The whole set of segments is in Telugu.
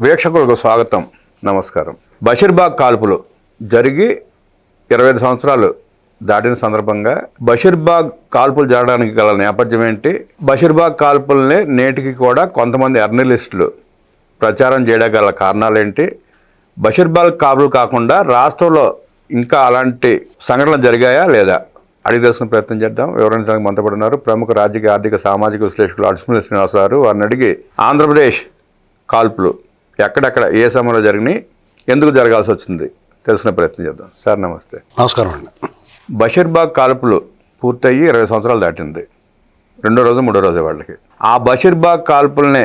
వీక్షకులకు స్వాగతం. నమస్కారం. బషీర్బాగ్ కాల్పులు జరిగి ఇరవై ఐదు సంవత్సరాలు దాటిన సందర్భంగా బషీర్బాగ్ కాల్పులు జరగడానికి గల నేపథ్యం ఏంటి? బషీర్బాగ్ కాల్పుల్ని నేటికి కూడా కొంతమంది ఎర్నలిస్టులు ప్రచారం చేయడానికి గల కారణాలు ఏంటి? బషీర్బాగ్ కాల్పులు కాకుండా రాష్ట్రంలో ఇంకా అలాంటి సంఘటనలు జరిగాయా లేదా? అడిగి తెలుసుకునే ప్రయత్నం చేద్దాం. వివరించడానికి మంతపడున్నారు ప్రముఖ రాజకీయ ఆర్థిక సామాజిక విశ్లేషకులు అడుసుమల్లి శ్రీనివాస గారు. వారిని అడిగి ఆంధ్రప్రదేశ్ కాల్పులు ఎక్కడెక్కడ ఏ సమయంలో జరిగినాయి ఎందుకు జరగాల్సి వచ్చింది తెలుసుకునే ప్రయత్నం చేద్దాం. సార్ నమస్తే. నమస్కారం అండి. బషీర్బాగ్ కాల్పులు పూర్తయ్యి ఇరవై సంవత్సరాలు దాటింది. రెండో రోజు మూడో రోజు వాళ్ళకి. ఆ బషీర్బాగ్ కాల్పుల్ని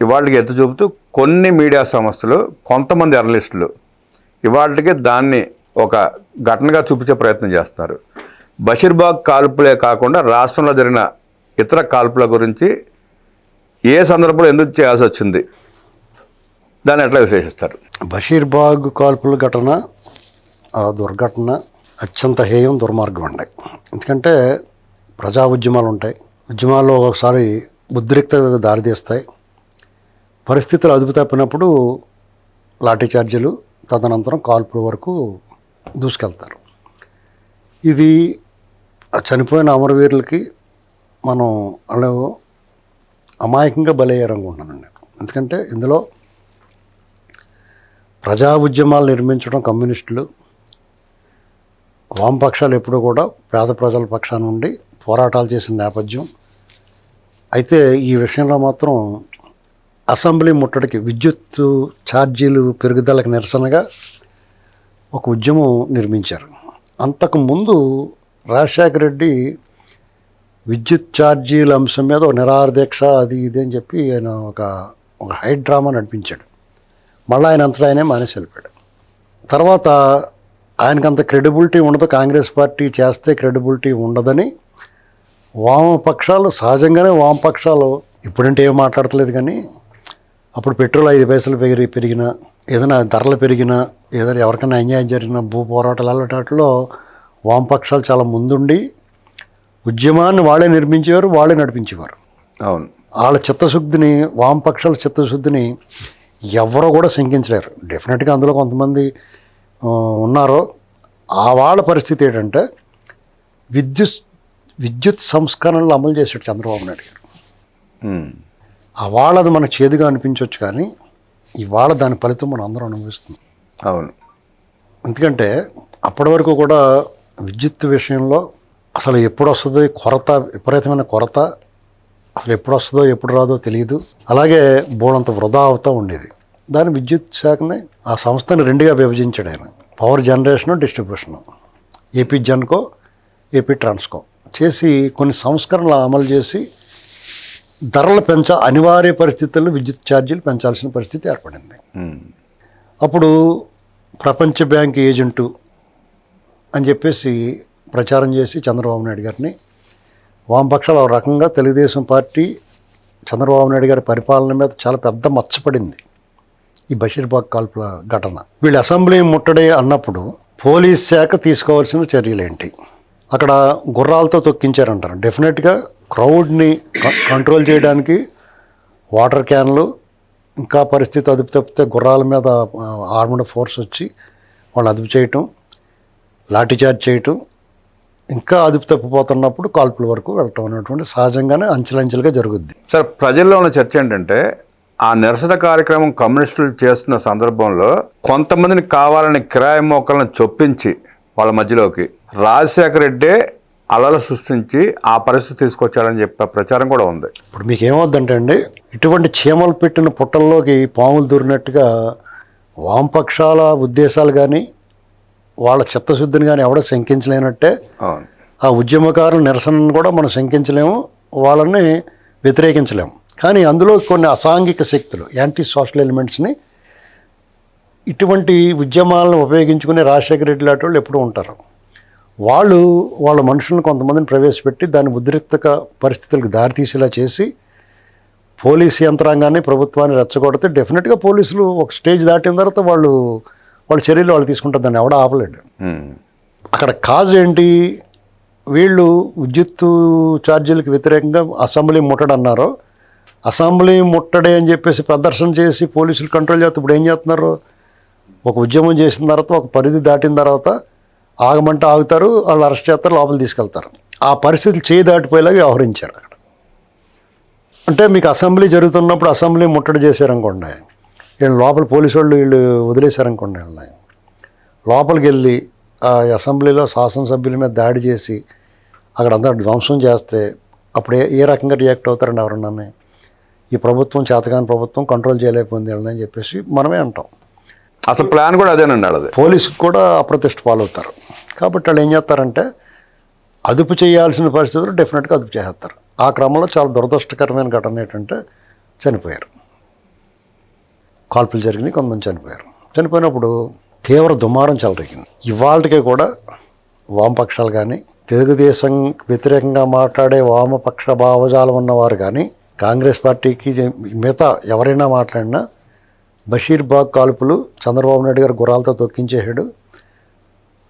ఇవాళకి ఎత్తి చూపుతూ కొన్ని మీడియా సంస్థలు కొంతమంది జర్నలిస్టులు ఇవాళకి దాన్ని ఒక ఘటనగా చూపించే ప్రయత్నం చేస్తున్నారు. బషీర్బాగ్ కాల్పులే కాకుండా రాష్ట్రంలో జరిగిన ఇతర కాల్పుల గురించి ఏ సందర్భంలో ఎందుకు చేయాల్సి వచ్చింది దాన్ని ఎట్లా విశ్లేషిస్తారు బషీర్బాగ్ కాల్పుల ఘటన ఆ దుర్ఘటన అత్యంత హేయం దుర్మార్గం అండి. ఎందుకంటే ప్రజా ఉద్యమాలు ఉంటాయి. ఉద్యమాల్లో ఒకసారి ఉద్రిక్తతకు దారితీస్తాయి పరిస్థితులు అదుపు తప్పినప్పుడు లాఠీ చార్జీలు తదనంతరం కాల్పుల వరకు దూసుకెళ్తారు. ఇది చనిపోయిన అమరవీరులకి మనం వాళ్ళు అమాయకంగా బలయ్యారనుకుంటున్నానండి ఎందుకంటే ఇందులో ప్రజా ఉద్యమాలు నిర్మించడం కమ్యూనిస్టులు. వామపక్షాలు ఎప్పుడూ కూడా పేద ప్రజల పక్షాన ఉండి పోరాటాలు చేసిన నేపథ్యం. అయితే ఈ విషయంలో మాత్రం అసెంబ్లీ ముట్టడికి విద్యుత్ ఛార్జీలు పెరుగుదలకు నిరసనగా ఒక ఉద్యమం నిర్మించారు. అంతకుముందు రాజశేఖర రెడ్డి విద్యుత్ ఛార్జీల అంశం మీద ఒక నిరాహార దీక్ష అది ఇది అని చెప్పి ఆయన ఒక ఒక హైడ్రామా నడిపించాడు. మళ్ళీ ఆయన అంతటా ఆయనే మానేసి వెళ్ళిపోయాడు. తర్వాత ఆయనకు అంత క్రెడిబిలిటీ ఉండదు. కాంగ్రెస్ పార్టీ చేస్తే క్రెడిబిలిటీ ఉండదని వామపక్షాలు సహజంగానే వామపక్షాలు ఇప్పుడంటే ఏం మాట్లాడతలేదు కానీ అప్పుడు పెట్రోల్ ఐదు పైసలు పెరిగి పెరిగినా ఏదైనా ధరలు పెరిగినా ఏదైనా ఎవరికైనా అన్యాయం జరిగినా భూ పోరాటాలు అలాంటిలో వామపక్షాలు చాలా ముందుండి ఉద్యమాన్ని వాళ్ళే నిర్మించేవారు వాళ్ళే నడిపించేవారు. అవును. వాళ్ళ చిత్తశుద్ధిని వామపక్షాల చిత్తశుద్ధిని ఎవరో కూడా శంకించలేరు. డెఫినెట్గా అందులో కొంతమంది ఉన్నారో. ఆ వాళ్ళ పరిస్థితి ఏంటంటే విద్యుత్ విద్యుత్ సంస్కరణలు అమలు చేశాడు చంద్రబాబు నాయుడు గారు. ఉమ్. ఆ వాళ్ళది మనకు చేదుగా అనిపించవచ్చు కానీ ఇవాళ దాని ఫలితం మనం అందరం అనుభవిస్తుంది అవును. ఎందుకంటే అప్పటి వరకు కూడా విద్యుత్ విషయంలో అసలు ఎప్పుడు వస్తుందో కొరత విపరీతమైన కొరత అసలు ఎప్పుడు వస్తుందో ఎప్పుడు రాదో తెలియదు. అలాగే బోడంత వృధా అవుతూ ఉండేది. దాని విద్యుత్ శాఖని ఆ సంస్థని రెండుగా విభజించాడు ఆయన. Power generation distribution AP Genco AP Transco చేసి కొన్ని సంస్కరణలు అమలు చేసి ధరలు పెంచ అనివార్య పరిస్థితుల్లో విద్యుత్ ఛార్జీలు పెంచాల్సిన పరిస్థితి ఏర్పడింది. ఉమ్. అప్పుడు ప్రపంచ బ్యాంక్ ఏజెంటు అని చెప్పేసి ప్రచారం చేసి చంద్రబాబు నాయుడు గారిని వామపక్షాలు ఒక రకంగా తెలుగుదేశం పార్టీ చంద్రబాబు నాయుడు గారి పరిపాలన మీద చాలా పెద్ద మచ్చపడింది ఈ బషీర్బాగ్ కాల్పుల ఘటన. వీళ్ళు అసెంబ్లీ ముట్టడే అన్నప్పుడు పోలీస్ శాఖ తీసుకోవాల్సిన చర్యలేంటి? అక్కడ గుర్రాలతో తొక్కించారంటారు. డెఫినెట్గా క్రౌడ్ని కంట్రోల్ చేయడానికి వాటర్ క్యాన్లు ఇంకా పరిస్థితి అదుపు తప్పితే గుర్రాల మీద ఆర్మడ్ ఫోర్స్ వచ్చి వాళ్ళు అదుపు చేయటం లాఠీచార్జ్ చేయటం ఇంకా అదుపు తప్పిపోతున్నప్పుడు కాల్పుల వరకు వెళ్ళటం అనేటువంటి సహజంగానే అంచెలంచెలుగా జరుగుద్ది. సార్ ప్రజల్లో ఉన్న చర్చ ఏంటంటే ఆ నిరసన కార్యక్రమం కమ్యూనిస్టులు చేస్తున్న సందర్భంలో కొంతమందిని కావాలని కిరాయి మోకలను చొప్పించి వాళ్ళ మధ్యలోకి రాజశేఖర రెడ్డే అలలు సృష్టించి ఆ పరిస్థితి తీసుకొచ్చాడని చెప్పే ప్రచారం కూడా ఉంది. ఇప్పుడు మీకు ఏమవుద్దంటే అండి ఇటువంటి చీమలు పెట్టిన పుట్టల్లోకి పాములు దూరినట్టుగా వామపక్షాల ఉద్దేశాలు కానీ వాళ్ళ చిత్తశుద్ధిని కానీ ఎవడో శంకించలేనట్టే ఆ ఉద్యమకారుల నిరసనను కూడా మనం శంకించలేము వాళ్ళని వ్యతిరేకించలేము. కానీ అందులో కొన్ని అసాంఘిక శక్తులు యాంటీ సోషల్ ఎలిమెంట్స్ని ఇటువంటి ఉద్యమాలను ఉపయోగించుకునే రాజశేఖర రెడ్డి లాంటి వాళ్ళు ఎప్పుడూ ఉంటారు. వాళ్ళు వాళ్ళ మనుషులను కొంతమందిని ప్రవేశపెట్టి దాని ఉద్రిక్తక పరిస్థితులకు దారితీసేలా చేసి పోలీసు యంత్రాంగాన్ని ప్రభుత్వాన్ని రెచ్చగొడితే డెఫినెట్గా పోలీసులు ఒక స్టేజ్ దాటిన తర్వాత వాళ్ళు వాళ్ళ చర్యలు వాళ్ళు తీసుకుంటారు. దాన్ని ఎవడ ఆపలేడు. అక్కడ కాజ్ ఏంటి? వీళ్ళు విద్యుత్తు ఛార్జీలకు వ్యతిరేకంగా అసెంబ్లీ ముట్టడి అన్నారో అసెంబ్లీ ముట్టడే అని చెప్పేసి ప్రదర్శన చేసి పోలీసులు కంట్రోల్ చేస్తే ఇప్పుడు ఏం చేస్తున్నారు? ఒక ఉద్యమం చేసిన తర్వాత ఒక పరిధి దాటిన తర్వాత ఆగమంటే ఆగుతారు వాళ్ళు అరెస్ట్ చేస్తారు లోపల తీసుకెళ్తారు. ఆ పరిస్థితులు చేయి దాటిపోయేలాగా వ్యవహరించారు అక్కడ. అంటే మీకు అసెంబ్లీ జరుగుతున్నప్పుడు అసెంబ్లీ ముట్టడి చేశారనుకోండి. వీళ్ళు లోపల పోలీసు వాళ్ళు వీళ్ళు వదిలేశారనుకోండి వీళ్ళని. లోపలికి వెళ్ళి ఆ అసెంబ్లీలో శాసనసభ్యుల మీద దాడి చేసి అక్కడ అంతా ధ్వంసం చేస్తే అప్పుడు ఏ ఏ రకంగా రియాక్ట్ అవుతారండి ఎవరన్నా ఈ ప్రభుత్వం చేతకాని ప్రభుత్వం కంట్రోల్ చేయలేకపోయింది వీళ్ళని అని చెప్పేసి మనమే అంటాం. అసలు ప్లాన్ కూడా అదేనండి వాళ్ళది. పోలీసుకు కూడా అప్రతిష్ట పాలవుతారు. కాబట్టి వాళ్ళు ఏం చేస్తారంటే అదుపు చేయాల్సిన పరిస్థితులు డెఫినెట్గా అదుపు చేస్తారు ఆ క్రమంలో చాలా దురదృష్టకరమైన ఘటన ఏంటంటే చనిపోయారు. కాల్పులు జరిగినాయి కొంతమంది చనిపోయారు. చనిపోయినప్పుడు తీవ్ర దుమారం చెలరేగింది. ఇవాళకే కూడా వామపక్షాలు కానీ తెలుగుదేశం వ్యతిరేకంగా మాట్లాడే వామపక్ష భావజాలం ఉన్నవారు కానీ కాంగ్రెస్ పార్టీకి మిగతా ఎవరైనా మాట్లాడినా బషీర్బాగ్ కాల్పులు చంద్రబాబు నాయుడు గారు గుర్రాలతో తొక్కించేసాడు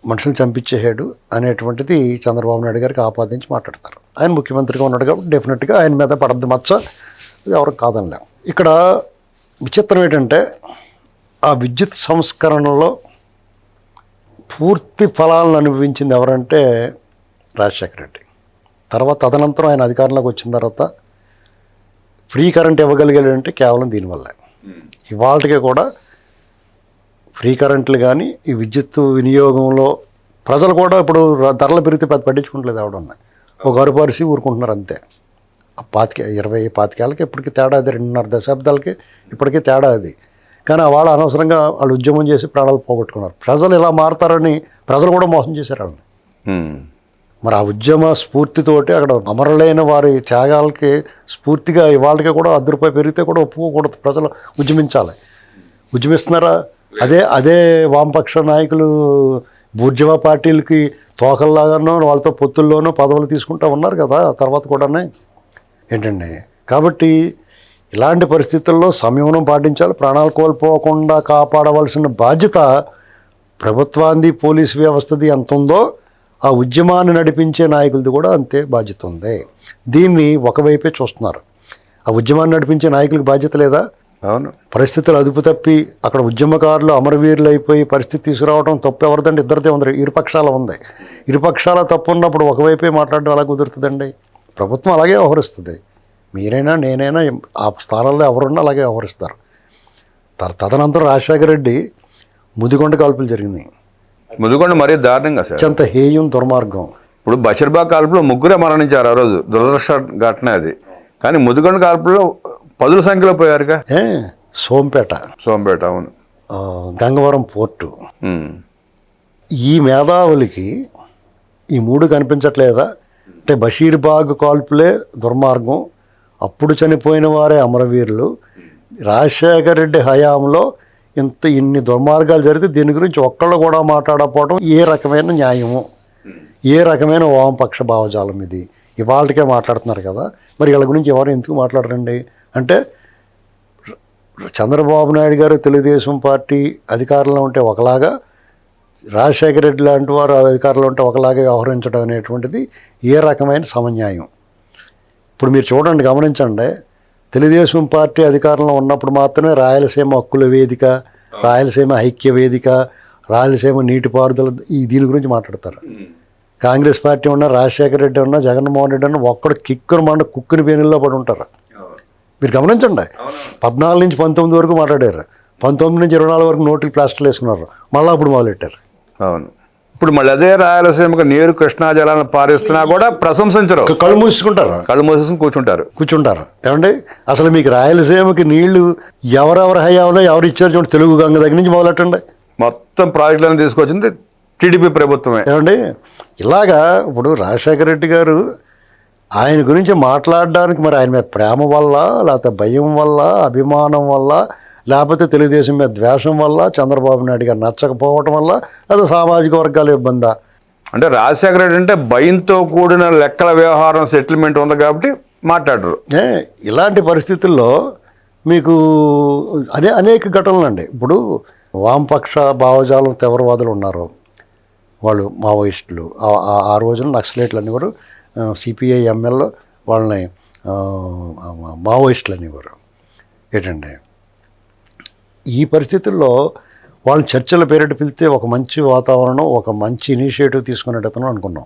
మనుషులు చంపించేసాడు అనేటువంటిది చంద్రబాబు నాయుడు గారికి ఆపాదించి మాట్లాడతారు. ఆయన ముఖ్యమంత్రిగా ఉన్నాడు కాబట్టి డెఫినెట్గా ఆయన మీద పడద్ది మచ్చ ఎవరికి కాదనలేము ఇక్కడ విచిత్రం ఏంటంటే ఆ విద్యుత్ సంస్కరణలో పూర్తి ఫలాలను అనుభవించింది ఎవరంటే రాజశేఖర రెడ్డి. తర్వాత తదనంతరం ఆయన అధికారంలోకి వచ్చిన తర్వాత ఫ్రీ కరెంట్ ఇవ్వగలిగాడంటే కేవలం దీనివల్లే. ఇవాళకి కూడా ఫ్రీ కరెంట్లు కానీ ఈ విద్యుత్ వినియోగంలో ప్రజలు కూడా ఇప్పుడు ధరలు పెరిగితే పెద్ద పట్టించుకుంటలేదు ఎవడన్నా. ఒక అరుపరిసి ఊరుకుంటున్నారు అంతే. ఆ పాతిక ఇరవై పాతికేళ్ళకి ఇప్పటికి తేడా అది రెండున్నర దశాబ్దాలకి ఇప్పటికీ తేడా అది. కానీ ఆ వాళ్ళు అనవసరంగా వాళ్ళు ఉద్యమం చేసి ప్రాణాలు పోగొట్టుకున్నారు. ప్రజలు ఇలా మారుతారని ప్రజలు కూడా మోసం చేశారు వాళ్ళని. ఉమ్. మరి ఆ ఉద్యమ స్ఫూర్తితోటి అక్కడ అమరులైన వారి త్యాగాలకి స్ఫూర్తిగా ఇవాళకి కూడా అర్ధ రూపాయి పెరిగితే కూడా ఒప్పుకోకూడదు. ప్రజలు ఉద్యమించాలి. ఉద్యమిస్తున్నారా? అదే అదే వామపక్ష నాయకులు బూర్జవా పార్టీలకి తోకల్లాగానో వాళ్ళతో పొత్తుల్లోనూ పదవులు తీసుకుంటూ ఉన్నారు కదా తర్వాత కూడానే. ఏంటండి? కాబట్టి ఇలాంటి పరిస్థితుల్లో సంయమనం పాటించాలి. ప్రాణాలు కోల్పోకుండా కాపాడవలసిన బాధ్యత ప్రభుత్వాన్ని పోలీసు వ్యవస్థది ఎంత ఉందో ఆ ఉద్యమాన్ని నడిపించే నాయకులది కూడా అంతే బాధ్యత ఉంది. దీన్ని ఒకవైపే చూస్తున్నారు. ఆ ఉద్యమాన్ని నడిపించే నాయకులకు బాధ్యత లేదా? అవును. పరిస్థితులు అదుపు తప్పి అక్కడ ఉద్యమకారులు అమరవీరులు అయిపోయి పరిస్థితి తీసుకురావడం తప్పు ఎవరిదండి? ఇద్దరిదే ఉంది. ఇరుపక్షాల ఉంది. ఇరుపక్షాల తప్పు ఉన్నప్పుడు ఒకవైపే మాట్లాడడం ఎలా కుదురుతుందండి? ప్రభుత్వం అలాగే వ్యవహరిస్తుంది. మీరైనా నేనైనా ఆ స్థానాల్లో ఎవరున్నా అలాగే వ్యవహరిస్తారు. తర్- తదనంతరం రాజశేఖర రెడ్డి ముదిగొండ కాల్పులు జరిగినాయి. ముదుగొండ మరీ దారుణంగా సార్. అత్యంత హేయం దుర్మార్గం. ఇప్పుడు బషీర్బాగ్ కాల్పులో ముగ్గురే మరణించారు ఆ రోజు. దురదృష్ట ఘటన అది. కానీ ముదుగొండ కాల్పులో పదుల సంఖ్యలో పోయారుగా? ఏ సోంపేట. సోంపేట అవును. ఆ, గంగవరం పోర్టు. ఉమ్. ఈ మేధావులకి ఈ మూడు కనిపించట్లేదా? అంటే బషీర్బాగ్ కాల్పులే దుర్మార్గం. అప్పుడు చనిపోయిన వారే అమరవీరులు. రాజశేఖర రెడ్డి హయాంలో ఇంత ఇన్ని దుర్మార్గాలు జరిగితే దీని గురించి ఒక్కళ్ళు కూడా మాట్లాడకపోవడం ఏ రకమైన న్యాయము? ఏ రకమైన వామపక్ష భావజాలం ఇది? ఇవాళకే మాట్లాడుతున్నారు కదా. మరి వీళ్ళ గురించి ఎవరు ఎందుకు మాట్లాడరండి? అంటే చంద్రబాబు నాయుడు గారు తెలుగుదేశం పార్టీ అధికారంలో ఉంటే ఒకలాగా రాజశేఖర రెడ్డి లాంటి వారు అధికారంలో ఉంటే ఒకలాగే వ్యవహరించడం అనేటువంటిది ఏ రకమైన సమన్యాయం? ఇప్పుడు మీరు చూడండి గమనించండి. తెలుగుదేశం పార్టీ అధికారంలో ఉన్నప్పుడు మాత్రమే రాయలసీమ హక్కుల వేదిక రాయలసీమ ఐక్య వేదిక రాయలసీమ నీటిపారుదల ఈ దీని గురించి మాట్లాడతారు. కాంగ్రెస్ పార్టీ ఉన్నా రాజశేఖర రెడ్డి ఉన్నా జగన్మోహన్ రెడ్డి ఉన్నా ఒక్కడు కిక్కురు మండ కుక్కుని పేనుల్లో పడి ఉంటారు. మీరు గమనించండి. పద్నాలుగు నుంచి పంతొమ్మిది వరకు మాట్లాడారు. పంతొమ్మిది నుంచి ఇరవై నాలుగు వరకు నోటికి ప్లాస్టర్లు వేసుకున్నారు. మళ్ళీ అప్పుడు మొదలెట్టారు. అవును. ఇప్పుడు మళ్ళీ అదే రాయలసీమకు నీరు కృష్ణా జలాలను పారిస్తున్నా కూడా ప్రశంసించరు. కళ్ళు మూసుకుంటారు కళ్ళు మూసేసుకుని కూర్చుంటారు. కూర్చుంటారు? ఏమండి? అసలు మీకు రాయలసీమకి నీళ్ళు ఎవరెవరి హయాంలో ఎవరు ఇచ్చారు చూడండి తెలుగు గంగ దగ్గర నుంచి మొదలెట్టండి. మొత్తం ప్రాజెక్టులను తీసుకొచ్చింది టీడీపీ ప్రభుత్వమే. ఏమండి? ఇలాగా ఇప్పుడు రాజశేఖర రెడ్డి గారు ఆయన గురించి మాట్లాడడానికి మరి ఆయన మీద ప్రేమ వల్ల లేకపోతే భయం వల్ల అభిమానం వల్ల లేకపోతే తెలుగుదేశం మీద ద్వేషం వల్ల చంద్రబాబు నాయుడు గారు నచ్చకపోవటం వల్ల లేదా సామాజిక వర్గాల ఇబ్బందా? అంటే రాజశేఖర రెడ్డి అంటే భయంతో కూడిన లెక్కల వ్యవహారం సెటిల్మెంట్ ఉంది కాబట్టి మాట్లాడరు. ఏ, ఇలాంటి పరిస్థితుల్లో మీకు అనే అనేక ఘటనలు అండి ఇప్పుడు వామపక్ష భావజాలం తీవ్రవాదులు ఉన్నారు. వాళ్ళు మావోయిస్టులు. ఆ- రోజున నక్సలైట్లు కూడా సిపిఐ ఎంఎల్ వాళ్ళని మావోయిస్టులు అనేవారు ఏంటండి? ఈ పరిస్థితుల్లో వాళ్ళు చర్చల పేరిట పిలిస్తే ఒక మంచి వాతావరణం ఒక మంచి ఇనిషియేటివ్ తీసుకునేటతను అనుకున్నాం.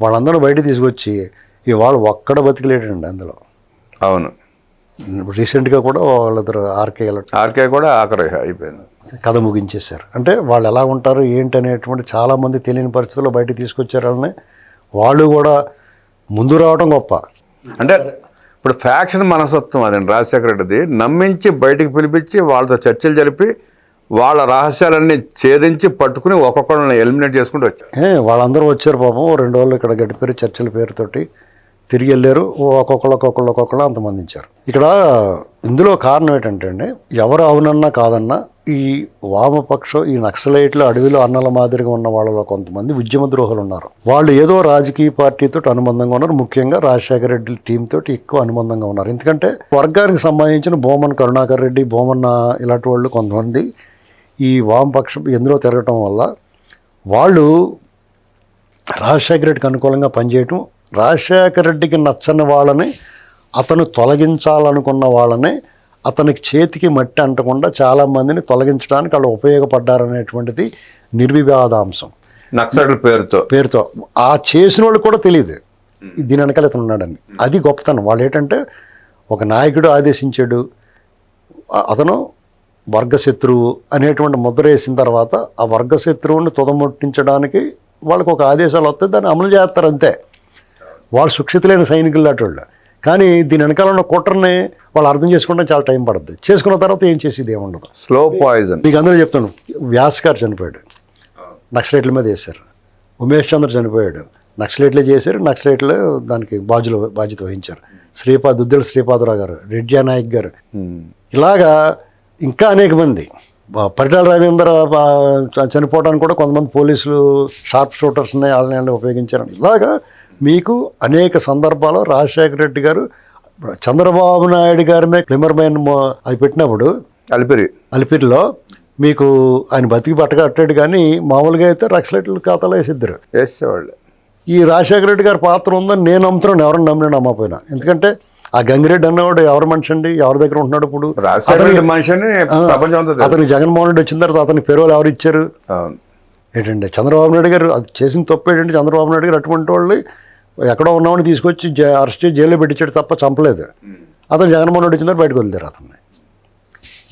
వాళ్ళందరూ బయట తీసుకొచ్చి ఇవాళ ఒక్కడ బతికలేడండి అందులో. అవును. రీసెంట్గా కూడా వాళ్ళిద్దరు ఆర్కే ఆర్కే కూడా ఆఖరి అయిపోయింది. కథ ముగించేశారు. అంటే వాళ్ళు ఎలా ఉంటారు ఏంటి అనేటువంటి చాలామంది తెలియని పరిస్థితుల్లో బయట తీసుకొచ్చారు వాళ్ళని. వాళ్ళు కూడా ముందు రావడం గొప్ప. అంటే ఇప్పుడు ఫ్యాక్షన్ మనస్తత్వం అదండి రాజశేఖర రెడ్డిది. నమ్మించి బయటికి పిలిపించి వాళ్ళతో చర్చలు జరిపి వాళ్ళ రహస్యాలన్నీ ఛేదించి పట్టుకుని ఒక్కొక్కరిని ఎలిమినేట్ చేసుకుంటూ వచ్చారు. వాళ్ళందరూ వచ్చారు పాపం. రెండు రోజులు ఇక్కడ గడిపారు చర్చల పేరుతోటి తిరిగి వెళ్ళారు. ఒక్కొక్కళ్ళు ఒక్కొక్కళ్ళు ఒక్కొక్కళ్ళు అంతమందించారు. ఇక్కడ ఇందులో కారణం ఏంటంటే అండి ఎవరు అవునన్నా కాదన్నా ఈ వామపక్షం ఈ నక్సలైట్లు అడవిలో అన్నల మాదిరిగా ఉన్న వాళ్ళలో కొంతమంది ఉద్యమ ద్రోహులు ఉన్నారు. వాళ్ళు ఏదో రాజకీయ పార్టీతో అనుబంధంగా ఉన్నారు. ముఖ్యంగా రాజశేఖర రెడ్డి టీం తోటి ఎక్కువ అనుబంధంగా ఉన్నారు. ఎందుకంటే వర్గానికి సంబంధించిన బోమన్ కరుణాకర్ రెడ్డి బోమన్న ఇలాంటి వాళ్ళు కొంతమంది ఈ వామపక్షం ఎందులో తిరగటం వల్ల వాళ్ళు రాజశేఖర రెడ్డికి అనుకూలంగా పనిచేయటం రాజశేఖర రెడ్డికి నచ్చని వాళ్ళని అతను తొలగించాలనుకున్న వాళ్ళని అతనికి చేతికి మట్టి అంటకుండా చాలామందిని తొలగించడానికి వాళ్ళు ఉపయోగపడ్డారనేటువంటిది నిర్వివాదాంశం. నక్సల్ పేరుతో. పేరుతో. ఆ చేసిన వాళ్ళు కూడా తెలియదు. దీని వెనకాల ఇతను ఉన్నాడని. అది గొప్పతనం. వాళ్ళు ఏంటంటే ఒక నాయకుడు ఆదేశించాడు. అతను వర్గశత్రువు అనేటువంటి ముద్ర వేసిన తర్వాత ఆ వర్గశత్రువుని తుదముట్టించడానికి వాళ్ళకి ఒక ఆదేశాలు వస్తే దాన్ని అమలు చేస్తారు అంతే. వాళ్ళు సుక్షితులైన సైనికులు లాంటి వాళ్ళు. కానీ దీని వెనకాల ఉన్న కుట్రని వాళ్ళు అర్థం చేసుకోవడం చాలా టైం పడుతుంది చేసుకున్న తర్వాత ఏం చేసేది ఏముండదు. స్లో పాయిజన్ మీకు అందరూ చెప్తాను. వ్యాస్ గారు చనిపోయాడు. నక్సలైట్ల మీద వేశారు. ఉమేష్ చంద్ర చనిపోయాడు. నక్సలైట్లే చేశారు నక్సలైట్లు దానికి బాధ్యులు బాధ్యత వహించారు. శ్రీపాద్ దుద్దెల శ్రీపాదరావు గారు రెడ్డి నాయక్ గారు. ఇలాగా ఇంకా అనేక మంది. పరిటాల రవీంద్ర చనిపోవడానికి కూడా కొంతమంది పోలీసులు షార్ప్ షూటర్స్ని వాళ్ళని ఉపయోగించారు ఇలాగా మీకు అనేక సందర్భాల్లో రాజశేఖర రెడ్డి గారు చంద్రబాబు నాయుడు గారి మీద క్లిమర్మైన్ అది పెట్టినప్పుడు అలిపిరి. అలిపిరిలో మీకు ఆయన బతికి పట్టగట్టాడు కానీ మామూలుగా అయితే రక్షలెట్లు ఖాతాలో వేసిద్దరు. వేసేవాళ్ళు. ఈ రాజశేఖర రెడ్డి గారి పాత్ర ఉందని నేను నమ్ముతున్నాను ఎవరిని నమ్మినా నమ్మకపోయినా. ఎందుకంటే ఆ గంగిరెడ్డి అన్నవాడు ఎవరి మనిషి అండి ఎవరి దగ్గర ఉంటున్నాడు ఇప్పుడు? రాజశేఖర రెడ్డి మనిషిని ప్రపంచం అంతా తెలుసు. అతనికి జగన్మోహన్ రెడ్డి వచ్చిన తర్వాత అతనికి పేరువాళ్ళు ఎవరు ఇచ్చారు? ఏంటంటే చంద్రబాబు నాయుడు గారు అది చేసిన తప్పు ఏంటంటే చంద్రబాబు నాయుడు గారు అటువంటి వాళ్ళు ఎక్కడో ఉన్నవాడిని తీసుకొచ్చి జ- అరెస్ట్ చేసి జైల్లో పెట్టించాడు తప్ప చంపలేదు. అతను జగన్మోహన్ రెడ్డి తర్వాత బయటకు వదిలేరు అతన్ని.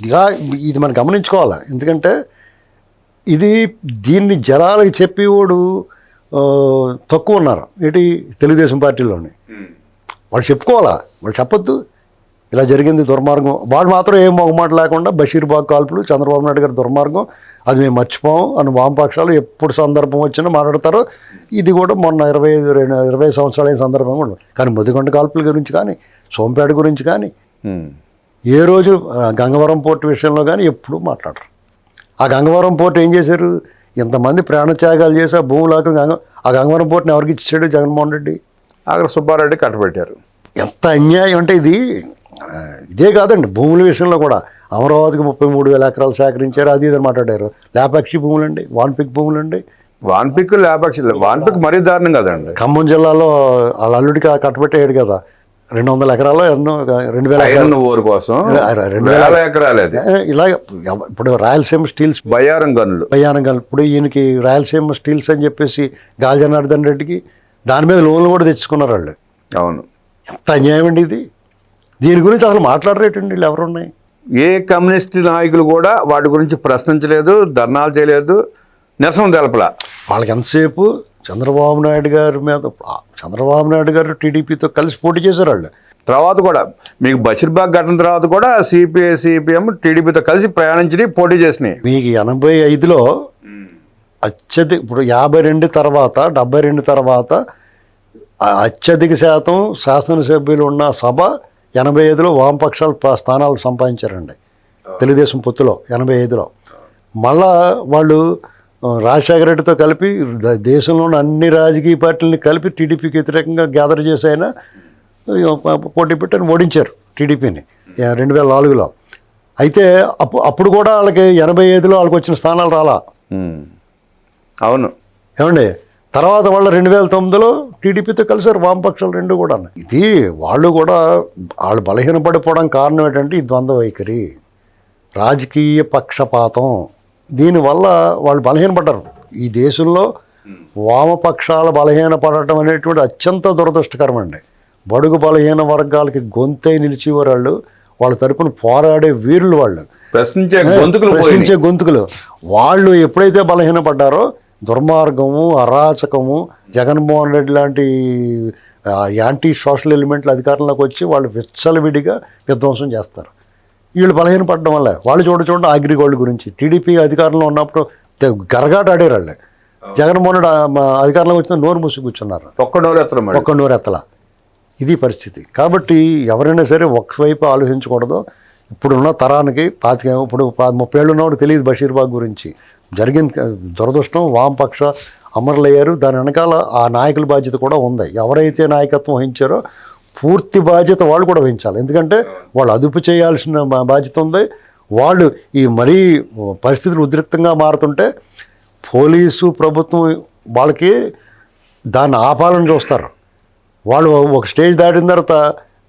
ఇలా ఇది మనం గమనించుకోవాలి? ఎందుకంటే ఇది దీన్ని జనాలకి చెప్పేవాడు తక్కువ ఉన్నారు. ఏంటి? తెలుగుదేశం పార్టీలోని. వాళ్ళు చెప్పుకోవాలా? వాళ్ళు చెప్పొద్దు. ఇలా జరిగింది దుర్మార్గం. వాళ్ళు మాత్రం ఏం మొగమాట లేకుండా బషీర్బాగ్ కాల్పులు చంద్రబాబు నాయుడు గారి దుర్మార్గం అది మేము మర్చిపోం అని వామపక్షాలు ఎప్పుడు సందర్భం వచ్చినా మాట్లాడతారో. ఇది కూడా మొన్న ఇరవై ఐదు రెండు ఇరవై సంవత్సరాలైన సందర్భం కూడా. ఉంది. కానీ ముదిగొండ కాల్పుల గురించి కానీ సోంపేట గురించి కానీ. ఏ రోజు గంగవరం పోర్టు విషయంలో కానీ ఎప్పుడూ మాట్లాడరు. ఆ గంగవరం పోర్టు ఏం చేశారు? ఇంతమంది ప్రాణత్యాగాలు చేసి ఆ భూములకు గంగ ఆ గంగవరం పోర్టుని ఎవరికి ఇచ్చాడు జగన్మోహన్ రెడ్డి? అక్కడ సుబ్బారెడ్డి కట్టబెట్టారు. ఎంత అన్యాయం అంటే ఇది ఇదే కాదండి. భూముల విషయంలో కూడా అమరావతికి ముప్పై మూడు వేల ఎకరాలు సేకరించారు. అది ఇది అని మాట్లాడారు. లేపాక్షి భూములండి వాన్పిక్ భూములండి. వాన్పిక్ లేపక్షి వాన్పిక్ మరీ దారుణం కదండి. ఖమ్మం జిల్లాలో వాళ్ళ అల్లుడికి ఆ కట్టబెట్టేయడు కదా. రెండు వందల ఎకరాలు ఎన్నో రెండు వేల ఊరు కోసం రెండు వేల ఎకరాలు అది. ఇలా ఇప్పుడు రాయలసీమ స్టీల్స్ బయ్యారం గనులు. భయానంగా ఇప్పుడు ఈయనకి రాయలసీమ స్టీల్స్ అని చెప్పేసి గాలి జనార్దన్ రెడ్డికి దాని మీద లోన్లు కూడా తెచ్చుకున్నారు వాళ్ళు. అవును. ఎంత అన్యాయం అండి ఇది? దీని గురించి అసలు మాట్లాడరేటండి వీళ్ళు ఎవరున్నాయి? ఏ కమ్యూనిస్ట్ నాయకులు కూడా వాటి గురించి ప్రశ్నించలేదు ధర్నాలు చేయలేదు. నిరసన తెలపలా. వాళ్ళకి ఎంతసేపు చంద్రబాబు నాయుడు గారి మీద చంద్రబాబు నాయుడు గారు టీడీపీతో కలిసి పోటీ చేశారు వాళ్ళు. తర్వాత కూడా మీకు బషీర్బాగ్ ఘటన తర్వాత కూడా సిపిఐ సిపిఎం టీడీపీతో కలిసి ప్రయాణించి పోటీ చేసినాయి. మీకు ఎనభై ఐదులో అత్యధిక ఇప్పుడు యాభై రెండు తర్వాత డెబ్బై రెండు తర్వాత అత్యధిక శాతం శాసనసభ్యులు ఉన్న సభ ఎనభై ఐదులో వామపక్షాలు స్థానాలు సంపాదించారండి. తెలుగుదేశం పొత్తులో ఎనభై ఐదులో. మళ్ళా వాళ్ళు రాజశేఖర రెడ్డితో కలిపి ద- దేశంలో ఉన్న అన్ని రాజకీయ పార్టీలని కలిపి టీడీపీకి వ్యతిరేకంగా గ్యాదర్ చేసి ఆయన పోటీ పెట్టి ఓడించారు టీడీపీని రెండు వేల నాలుగులో. అయితే అప్పు అప్పుడు కూడా వాళ్ళకి ఎనభై ఐదులో వాళ్ళకి వచ్చిన స్థానాలు రాలా. అవును. ఏమండి? తర్వాత వాళ్ళు రెండు వేల తొమ్మిదిలో టీడీపీతో కలిసారు వామపక్షాలు రెండు కూడా. ఇది వాళ్ళు కూడా వాళ్ళు బలహీనపడిపోవడం కారణం ఏంటంటే ఈ ద్వంద్వ వైఖరి రాజకీయ పక్షపాతం. దీనివల్ల వాళ్ళు బలహీనపడ్డారు. ఈ దేశంలో వామపక్షాలు బలహీనపడటం అనేటువంటి అత్యంత దురదృష్టకరం అండి బడుగు బలహీన వర్గాలకి గొంతై నిలిచేవారు వాళ్ళు. వాళ్ళ తరపున పోరాడే వీరులు వాళ్ళు. ప్రశ్నించే గొంతుకులు పోయి ప్రశ్నించే గొంతుకులు. వాళ్ళు ఎప్పుడైతే బలహీనపడ్డారో దుర్మార్గము అరాచకము జగన్మోహన్ రెడ్డి లాంటి యాంటీ సోషల్ ఎలిమెంట్లు అధికారంలోకి వచ్చి వాళ్ళు విచ్చలవిడిగా విధ్వంసం చేస్తారు. వీళ్ళు బలహీనపడడం వల్ల వాళ్ళు చూడ చూడండి అగ్రిగోల్డ్ గురించి టీడీపీ అధికారంలో ఉన్నప్పుడు గరగాట ఆడారు వాళ్ళు. జగన్మోహన్ రెడ్డి అధికారంలోకి వచ్చిన నోరు మూసి కూర్చున్నారు ఒక్క నోరు ఎత్తడం మరి ఒక్క నోరెత్తల ఇది పరిస్థితి. కాబట్టి ఎవరైనా సరే ఒకవైపు ఆలోచించకూడదు. ఇప్పుడున్న తరానికి పాతిక ఇప్పుడు ముప్పై ఏళ్ళు ఉన్నవాడు తెలియదు బషీర్బాగ్ గురించి. జరిగిన దురదృష్టం వామపక్ష అమరులయ్యారు దాని వెనకాల ఆ నాయకుల బాధ్యత కూడా ఉంది. ఎవరైతే నాయకత్వం వహించారో పూర్తి బాధ్యత వాళ్ళు కూడా వహించాలి. ఎందుకంటే వాళ్ళు అదుపు చేయాల్సిన బాధ్యత ఉంది. వాళ్ళు ఈ మరీ పరిస్థితులు ఉద్రిక్తంగా మారుతుంటే పోలీసు ప్రభుత్వం వాళ్ళకి దాన్ని ఆపాలని చూస్తారు. వాళ్ళు ఒక స్టేజ్ దాటిన తర్వాత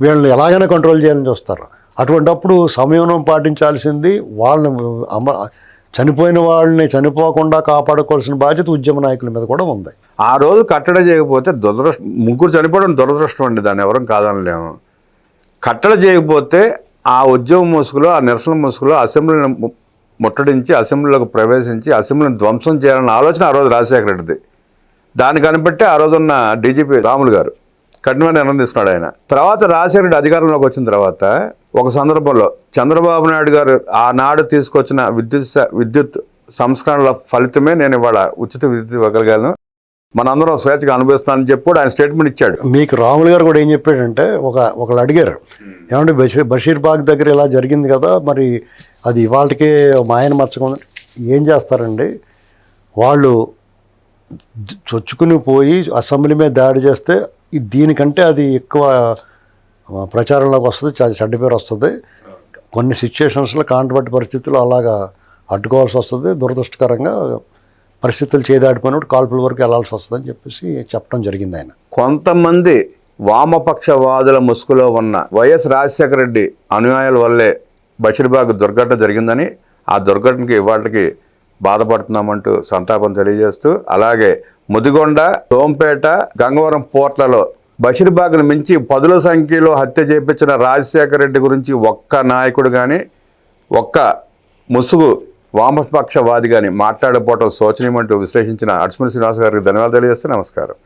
వీళ్ళని ఎలాగైనా కంట్రోల్ చేయాలని చూస్తారు. అటువంటప్పుడు సంయమనం పాటించాల్సింది వాళ్ళని అమ చనిపోయిన వాళ్ళని చనిపోకుండా కాపాడుకోవాల్సిన బాధ్యత ఉద్యమ నాయకుల మీద కూడా ఉంది. ఆ రోజు కట్టడి చేయకపోతే దురదృష్టం ముగ్గురు చనిపోవడం దురదృష్టం అండి దాన్ని ఎవరం కాదనలేము. కట్టడి చేయకపోతే ఆ ఉద్యమ ముసుగులో ఆ నిరసన ముసుగులో అసెంబ్లీని ము- ముట్టడించి అసెంబ్లీలోకి ప్రవేశించి అసెంబ్లీని ధ్వంసం చేయాలన్న ఆలోచన ఆ రోజు రాజశేఖర రెడ్డిది. దాన్ని కనిపెట్టి ఆ రోజున్న డీజీపీ రాములు గారు కఠినమైన నిర్ణయం తీసుకున్నాడు ఆయన. తర్వాత రాజశేఖర రెడ్డి అధికారంలోకి వచ్చిన తర్వాత ఒక సందర్భంలో చంద్రబాబు నాయుడు గారు ఆనాడు తీసుకొచ్చిన విద్యుత్ విద్యుత్ సంస్కరణల ఫలితమే నేను ఇవాళ ఉచిత విద్యుత్ ఇవ్వగలిగాను. మనందరం స్వేచ్ఛగా అనుభవిస్తానని చెప్పి కూడా ఆయన స్టేట్మెంట్ ఇచ్చాడు. మీకు రాములు గారు కూడా ఏం చెప్పాడంటే ఒక ఒకళ్ళు అడిగారు ఏమంటే బషీర్ బషీర్ బాగ్ దగ్గర ఇలా జరిగింది కదా మరి అది ఇవాళకే మాయన మర్చకుండా ఏం చేస్తారండి? వాళ్ళు చొచ్చుకుని పోయి అసెంబ్లీ మీద దాడి చేస్తే దీనికంటే అది ఎక్కువ ప్రచారంలోకి వస్తుంది చెడ్డ పేరు వస్తుంది. కొన్ని సిచ్యుయేషన్స్లో కాంట్రబట్టి పరిస్థితులు అలాగా అడ్డుకోవాల్సి వస్తుంది. దురదృష్టకరంగా పరిస్థితులు చేదాడిపోయినప్పుడు కాల్పుల వరకు వెళ్ళాల్సి వస్తుందని చెప్పేసి చెప్పడం జరిగింది ఆయన. కొంతమంది వామపక్షవాదుల ముసుగులో ఉన్న వైఎస్ రాజశేఖర రెడ్డి అనుయాయుల వల్లే బషీర్బాగ్ దుర్ఘటన జరిగిందని ఆ దుర్ఘటనకి ఇవాళకి బాధపడుతున్నామంటూ సంతాపం తెలియజేస్తూ అలాగే ముదిగొండ సోంపేట గంగవరం పోర్ట్లలో బషీర్బాగ్ను మించి పదుల సంఖ్యలో హత్య చేపించిన రాజశేఖర రెడ్డి గురించి ఒక్క నాయకుడు కానీ ఒక్క ముసుగు వామపక్షవాది కానీ మాట్లాడపోవటం శోచనీయమంటూ విశ్లేషించిన అడ్స్మన్ శ్రీనివాస్ గారికి ధన్యవాదాలు తెలియజేస్తే నమస్కారం.